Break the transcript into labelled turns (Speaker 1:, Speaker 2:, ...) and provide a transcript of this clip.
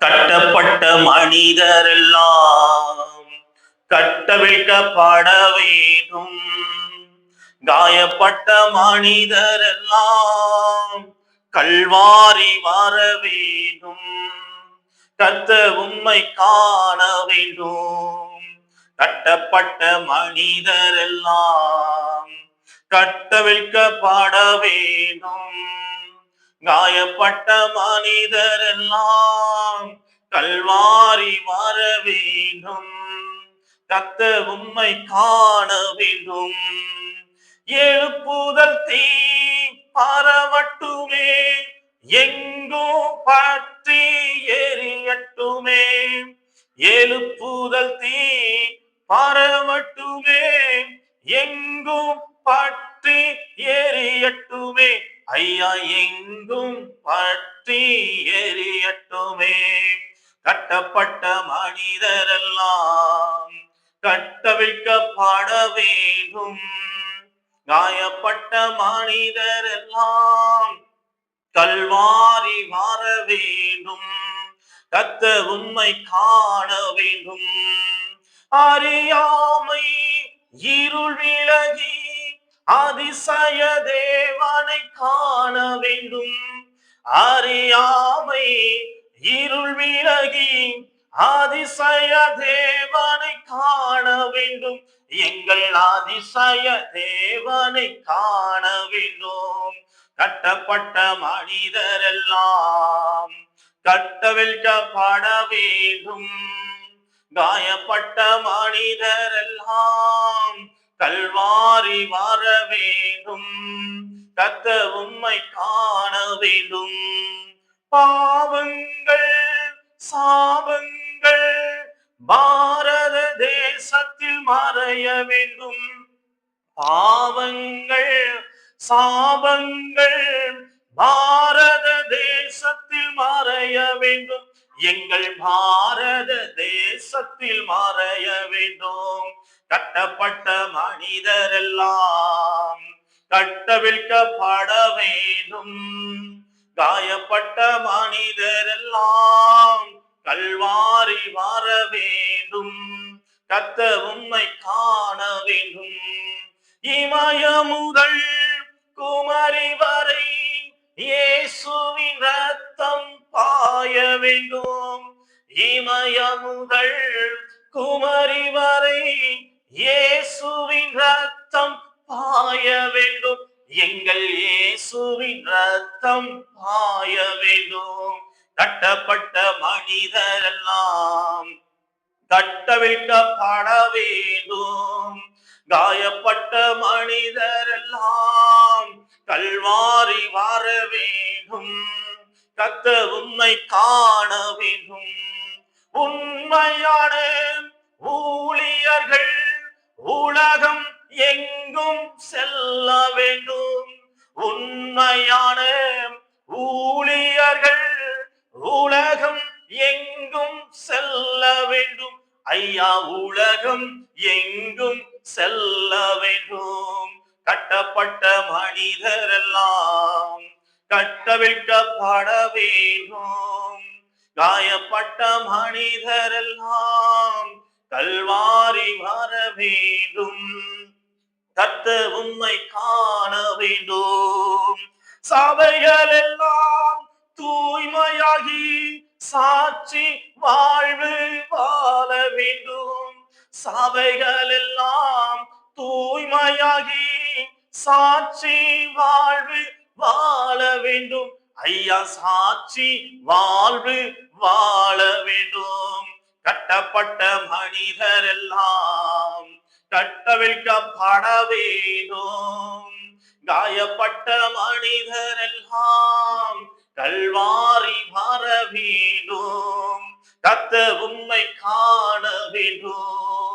Speaker 1: கட்டப்பட்ட மனிதரெல்லாம் கட்டவிழ்க்கப்பட வேண்டும் காயப்பட்ட மனிதரெல்லாம் கல்வாரி வர வேண்டும் கத்த உம்மை காண வேண்டும். கட்டப்பட்ட மனிதரெல்லாம் கட்டவிழ்க்கப்பட வேண்டும் காயப்பட்ட மனிதர் எல்லாம் கல்வாரி வர வேண்டும். கத்த உம்மை காண வேண்டும். எழுப்புதல் தீ பரவட்டுமே. எங்கும் பற்றி எரியட்டுமே. எழுப்புதல் தீ பரவட்டுமே. எங்கும் பற்றி எரியட்டுமே. ஐயா எங்கும் பற்றி எரியட்டுமே. கட்டப்பட்ட மனிதரெல்லாம் கட்டவிழ்க்கப்பட வேண்டும் காயப்பட்ட மனிதரெல்லாம் கல்வாரி மாற வேண்டும் கத்த உண்மை காண வேண்டும் அறியாமை இருள் விலகி அதிசய தேவனை காண வேண்டும். அறியாமை இருள் விலகி அதிசய தேவனை காண வேண்டும். எங்கள் அதிசய தேவனை காண வேண்டும். கட்டப்பட்ட மனிதர் எல்லாம் கட்டவிழ்க்கப்பட வேண்டும். காயப்பட்ட மனிதர் எல்லாம் கல்வாரி வர வேண்டும். கத்த உம்மை காண வேண்டும். பாவங்கள் சாபங்கள் பாரத தேசத்தில் மறைய வேண்டும். பாவங்கள் சாபங்கள் பாரத தேசத்தில் மறைய வேண்டும். எங்கள் பாரத தேசத்தில் மறைய வேண்டும். கட்டப்பட்ட மனிதரெல்லாம் கட்டவிழ்க்கப்பட வேண்டும் காயப்பட்ட மனிதரெல்லாம் கல்வாரி வர வேண்டும் கத்த உண்மை காண வேண்டும் இமய முதல் குமரி வரை இயேசுவின் ரத்தம் பாய வேண்டும் இமய முதல் குமரி வரை இயேசுவின் ரத்தம் பாய வேண்டும். எங்கள் இயேசுவின் ரத்தம் பாய வேண்டும். தட்டப்பட்ட மனிதர் எல்லாம் கட்டவிழ்க்கப்பட வேண்டும். காயப்பட்ட மனிதர் எல்லாம் கல்வாரி வர வேண்டும். கத்த உண்மை காண வேண்டும். உண்மையான ஊழியர்கள் உலகம் எங்கும் செல்ல வேண்டும். உண்மையான ஊழியர்கள் உலகம் எங்கும் செல்ல வேண்டும். ஐயா உலகம் எங்கும் செல்ல வேண்டும். கட்டப்பட்ட மனிதர் எல்லாம் கட்டவிழ்க்கப்பட வேண்டும். காயப்பட்ட மனிதர் எல்லாம் கல்வாரி வர வேண்டும். கத்த உண்மை காண வேண்டும். சபைகள் எல்லாம் தூய்மையாகி சாட்சி வாழ்வு வாழ வேண்டும். சபைகள் எல்லாம் தூய்மையாகி சாட்சி வாழ்வு வாழ வேண்டும். ஐயா சாட்சி வாழ்வு வாழ வேண்டும். கட்டப்பட்ட மனிதர் எல்லாம் கட்டவிழ்க்கப்பட வேண்டும் காயப்பட்ட மனிதர் எல்லாம் கல்வாரி வர வேண்டும் கத்த உண்மை காண வேண்டும்.